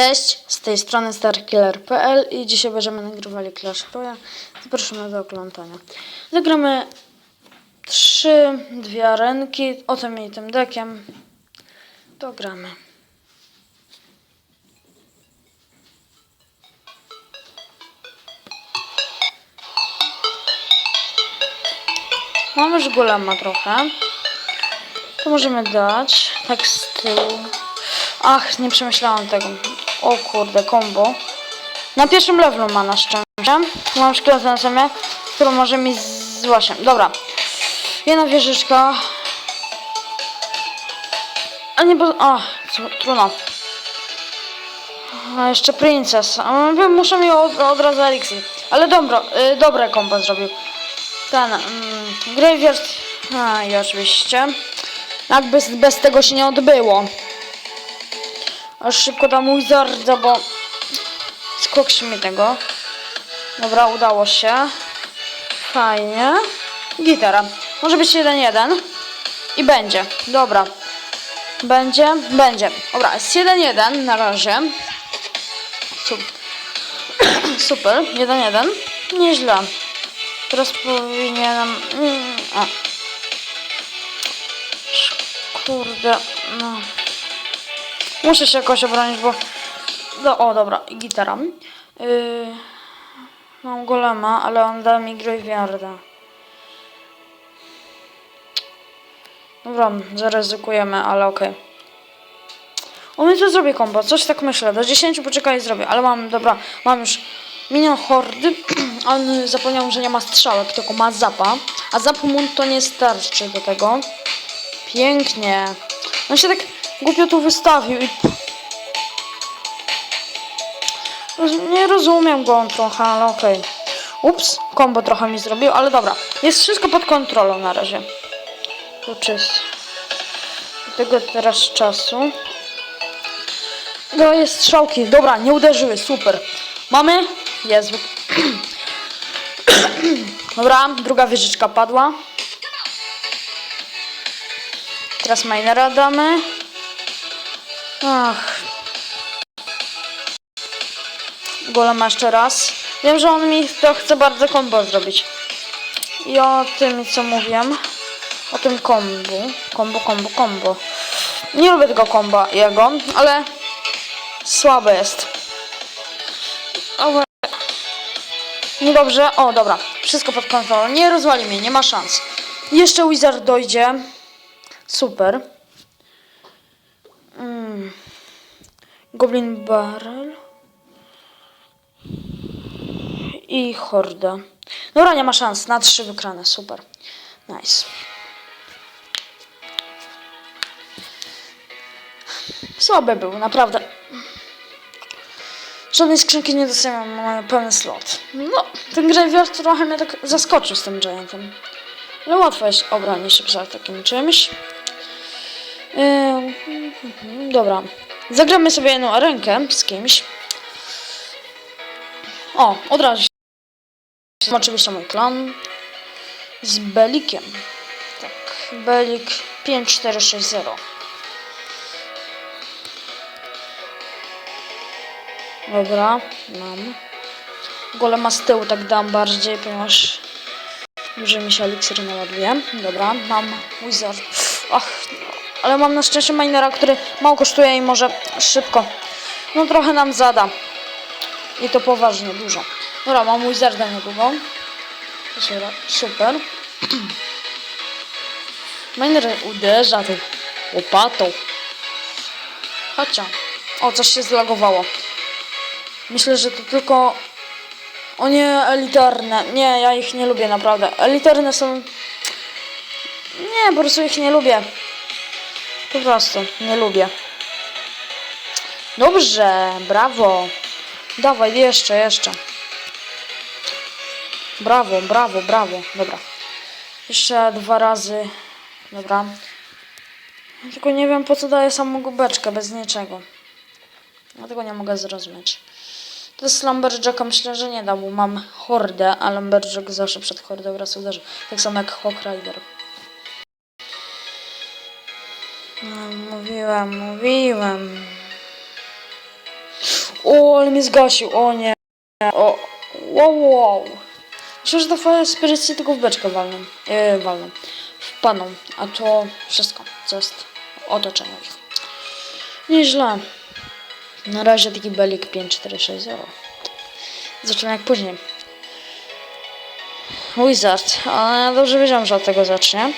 Cześć, z tej strony starkiller.pl i dzisiaj będziemy nagrywali Clash Royale. Zapraszamy do oglądania. Zagramy trzy, dwie arenki, o tym i tym dekiem. To gramy. Mamy już golema trochę. To możemy dać, tak z tyłu. Ach, nie przemyślałam tego. O kurde, combo. Na pierwszym levelu ma na szczęście. Mam szkielet na ziemię, którą może mi z... Dobra. Jedna wieżyczka. A nie, bo... Tr- trudno. A jeszcze princess. Muszę mi od, od razu eliksir. Ale dobro, y, dobre kombo zrobił. Ten, mm, Graveyard. A, i oczywiście. Jakby bez tego się nie odbyło. Aż szybko dam Wizarda, bo skokrzy mi tego. Dobra, udało się. Fajnie. Gitara. Może być 1-1. I będzie. Dobra. Będzie? Będzie. Dobra, jest 1-1 na razie. Sup- Super. 1-1. Nieźle. Teraz powinienem... Mm, o. Kurde, no. Muszę się jakoś obronić, bo... No, o, dobra, gitara. Yy, mam golema, ale on da mi graveyarda. Dobra, zaryzykujemy, ale okej. On mi to zrobi kombo, coś tak myślę. Do 10 poczekaj i zrobię, ale mam, dobra, mam już minion hordy. On zapomniał, że nie ma strzałek, tylko ma zapa. A zap mu to nie starczy do tego. Pięknie. On się tak głupio tu wystawił i... Nie rozumiem go on trochę, ale okej. Ups, kombo trochę mi zrobił, ale dobra. Jest wszystko pod kontrolą na razie. To czyst. Tego teraz czasu. No jest strzałki. Dobra, nie uderzyły, super. Mamy? Jest. Dobra, druga wieżyczka padła. Teraz minera damy. Ach. Golema jeszcze raz. Wiem, że on mi to chce bardzo combo zrobić. I o tym, co mówiłem. O tym kombu. Kombo, kombo, kombo. Nie lubię tego komba jego, ale słabe jest. Niedobrze. O, dobra. Wszystko pod kontrolą. Nie rozwali mnie, nie ma szans. Jeszcze Wizard dojdzie. Super. Goblin Barrel. I Horda. Dobra, nie ma szans. Na trzy wykrane. Super. Nice. Słaby był, naprawdę. Żadnej skrzynki nie dostałem, mamy pełny slot. No, ten graveyard trochę mnie tak zaskoczył z tym Giantem. Ale łatwo jest obronić się przed takim czymś. Ym, dobra. Zagramy sobie jedną arenkę z kimś. O, od razu. Oczywiście mój klan. Z Belikiem. Tak, Belik 5460. Dobra, mam. Golema z tyłu tak dam bardziej, ponieważ że mi się eliksir naładuje. Dobra, mam Wizard. Ach, ale mam na szczęście minera, który mało kosztuje i może szybko. No trochę nam zada. I to poważnie, dużo. Dobra, mam Wizarda niedługo. Super, Super. Miner uderza tą łopatą. Chodźcie. O, coś się zlagowało. Myślę, że to tylko... O nie, elitarne. Nie, ja ich nie lubię naprawdę. Elitarne są... Nie, po prostu ich nie lubię. Po prostu, nie lubię. Dobrze, brawo. Dawaj, jeszcze, jeszcze. Brawo, brawo, brawo. Dobra. Jeszcze dwa razy. Dobra. Tylko nie wiem po co daję samą gubeczkę bez niczego. Dlatego nie mogę zrozumieć. To z Lumberjacka myślę, że nie da, bo mam hordę, a Lumberjack zawsze przed hordą raz uderzy. Tak samo jak Hawk Rider. Mówiłem, mówiłem. O, ale mnie zgasił, o nie. O, wow, wow. Myślę, że to fajne spirycy tylko w beczkę walną. Yy, walną. Wpadną. A to wszystko, co jest otoczenie. Nieźle. Na razie taki belik 5460. Zobaczymy jak później. Wizard. Ale ja dobrze wiedziałem, że od tego zacznie.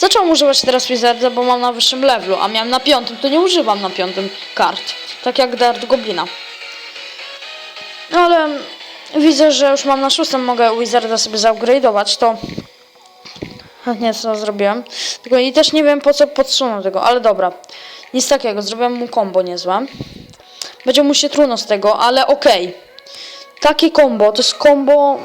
Zacząłem używać teraz Wizarda, bo mam na wyższym levelu, a miałem na piątym, to nie używam na piątym kart. Tak jak Dart Goblina. No ale widzę, że już mam na szóstym, mogę Wizarda sobie zaupgrade'ować, to chętnie co zrobiłem. Tylko i też nie wiem po co podsunął tego, ale dobra. Nic takiego, zrobiłem mu combo niezłe. Będzie mu się trudno z tego, ale okej. Takie combo, to jest combo...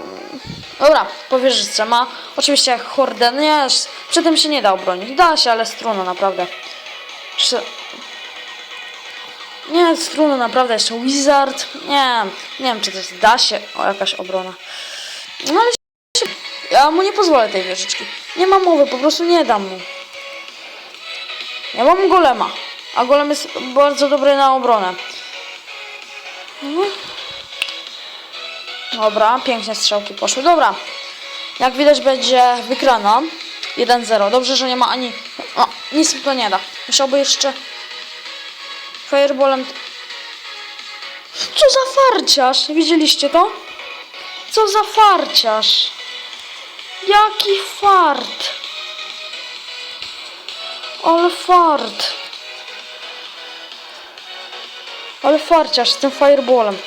Dobra, po wieżyczce ma. Oczywiście jak hordę, no nie, przy tym się nie da obronić. Da się, ale struno naprawdę. Nie, struno naprawdę, jeszcze Wizard. Nie, nie wiem czy to jest, da się, o jakaś obrona. No ale się... Ja mu nie pozwolę tej wieżyczki. Nie ma mowy, po prostu nie dam mu. Ja mam golema, a golem jest bardzo dobry na obronę. Mhm. Dobra, pięknie strzałki poszły. Dobra, jak widać będzie wygrana. 1-0. Dobrze, że nie ma ani... O, nic mi to nie da. Musiałby jeszcze... Fireballem... Co za farciarz? Widzieliście to? Co za farciarz? Jaki fart! Ale fart! Ale farciarz z tym fireballem.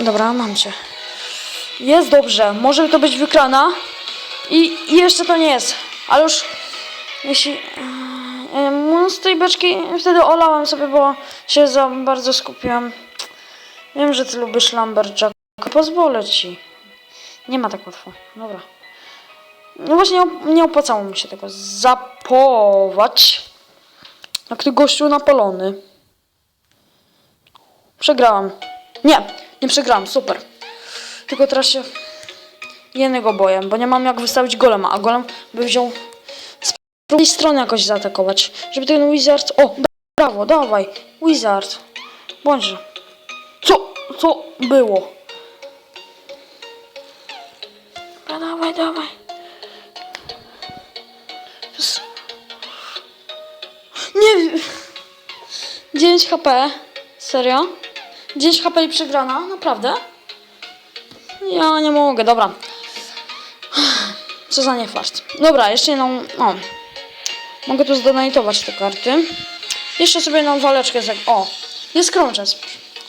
Dobra, mam cię. Jest dobrze. Może to być wykrana. I i jeszcze to nie jest. Ale już... Jeśli... no Z tej beczki wtedy olałem sobie, bo się za bardzo skupiłam. Wiem, że ty lubisz Lumberjack. Pozwolę ci. Nie ma tak łatwo. Dobra. No właśnie nie opłacało mi się tego zapować. Jak ty gościu napalony. Przegrałam. Nie, nie przegrałam, super. Tylko teraz się jednego boję, bo nie mam jak wystawić golema, a golem by wziął z drugiej strony jakoś zaatakować. Żeby ten wizard... O, brawo, dawaj, wizard. Bądźże. Co? Co było? A dawaj, dawaj. Jest- Nie. 9 HP. Serio? 10 HP i przegrana? Naprawdę? Ja nie mogę, dobra. Co za niefart. Dobra, jeszcze jedną. O. Mogę tu zdonatować te karty. Jeszcze sobie jedną waleczkę z. O! Jest krączes.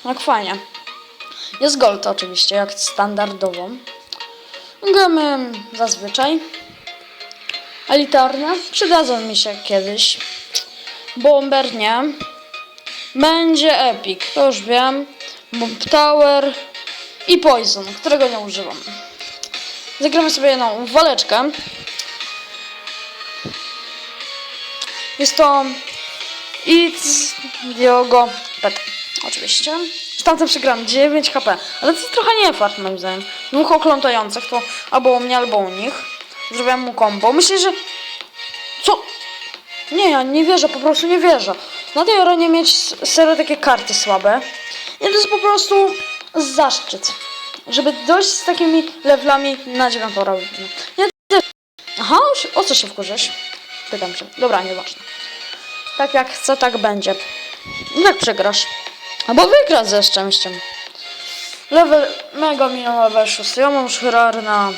Jak fajnie. Jest gold oczywiście, jak standardowo. Gemy zazwyczaj. Elitarne. Przydadzą mi się kiedyś. Bomber nie. Będzie epic, to już wiem. Bomb Tower i Poison, którego nie używam. Zagramy sobie jedną waleczkę. Jest to It's Diogo Pet. Oczywiście. Z tamtym przegram 9 HP. Ale to jest trochę nie fart moim zdaniem. Dwóch oklątających to albo u mnie, albo u nich. Zrobiłem mu combo. Myślę, że... Co? Nie, ja nie wierzę, po prostu nie wierzę. Na tej arenie mieć serio takie karty słabe. Nie, to jest po prostu zaszczyt. Żeby dojść z takimi levelami na dziewiątą rundę. Nie, też... Aha, o co się wkurzysz? Pytam się. Dobra, nieważne. Tak jak chcę, tak będzie. Jak przegrasz? Albo wygrasz ze szczęściem. Level, mega minął level 6. Ja mam rary na...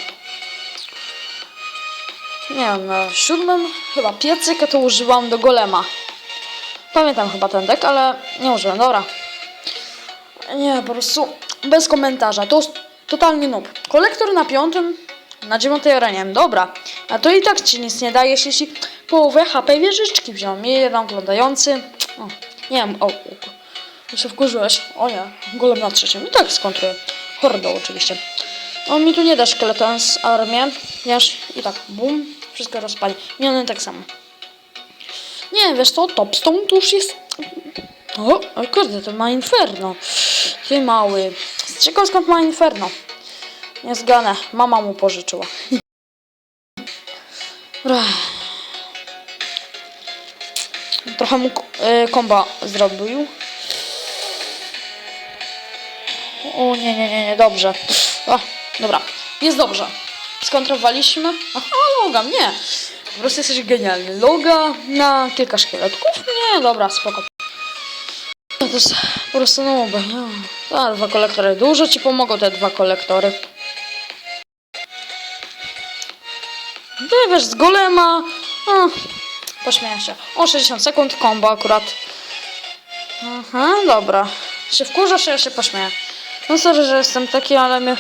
Nie wiem, na siódmym chyba piecyka to używam do golema. Pamiętam chyba ten deck, ale nie użyłem, dobra. Nie, po prostu bez komentarza. To totalnie noob. Kolektor na piątym, na dziewiątej arenie. Dobra. A to i tak ci nic nie daje, jeśli połowę HP wieżyczki wziąłem. I jeden oglądający. O, nie wiem, o, o. się wkurzyłeś. O nie, golem na trzecim. I tak skontruję. Hordą oczywiście. On mi tu nie da szkieletem z armię, ponieważ i tak, bum, wszystko rozpali. Miniony tak samo. Nie, wiesz co, Topstone to już jest... O, o kurde, to ma Inferno. Ty mały. Z czego skąd ma Inferno? Nie zganę, mama mu pożyczyła. Trochę mu y, komba zrobił. O nie, nie, nie, nie, dobrze. O, dobra, jest dobrze. Skontrowaliśmy. Aha, Logan, nie. Po prostu jesteś genialny. Loga na kilka szkieletków? Nie, dobra, spoko. No To jest po prostu nuby. No. A, dwa kolektory. Dużo ci pomogą te dwa kolektory. Ty wiesz, z golema. O, pośmieję się. O, 60 sekund, kombo akurat. Aha, dobra. Się wkurzasz, ja się pośmieję. No sorry, że jestem taki, ale mnie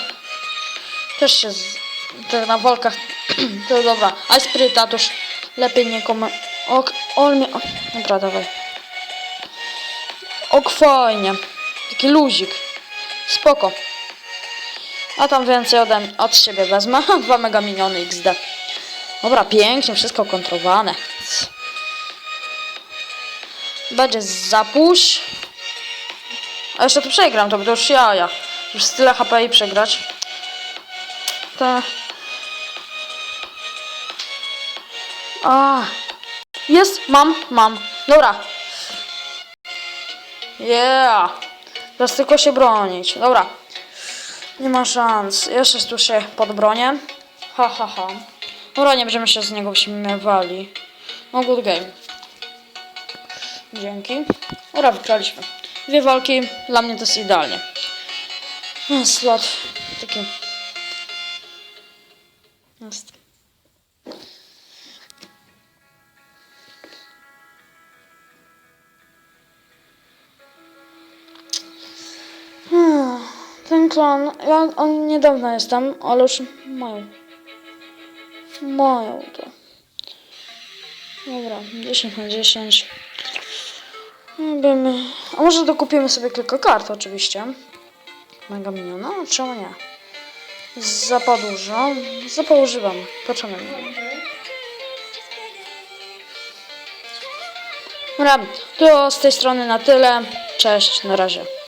też się z... na walkach to dobra. A spryt tatuś lepiej nie komu... Ok, on mnie... Dobra, dawaj. Ok, fajnie. Taki luzik. Spoko. A tam więcej ode, od siebie wezmę. Dwa mega miniony XD. Dobra, pięknie, wszystko kontrolowane. Będzie zapuść. A jeszcze tu przegram, to będę już jaja. Już tyle HP i przegrać. To... A. Jest, mam, mam. Dobra. Yeah. Teraz tylko się bronić. Dobra. Nie ma szans. Jeszcze tu się podbronię. Ha, ha, ha. Dobra, nie będziemy się z niego śmiewali. No, good game. Dzięki. Dobra, wygraliśmy. Dwie walki. Dla mnie to jest idealnie. Slot taki. Jest. Klan, ja on niedawno jestem, ale już mają. Mają to. Dobra, 10 na 10. Będziemy... A może dokupimy sobie kilka kart oczywiście. Mega miniona? Czemu nie? Za dużo. Za używam. Nie? Dobra, to z tej strony na tyle. Cześć, na razie.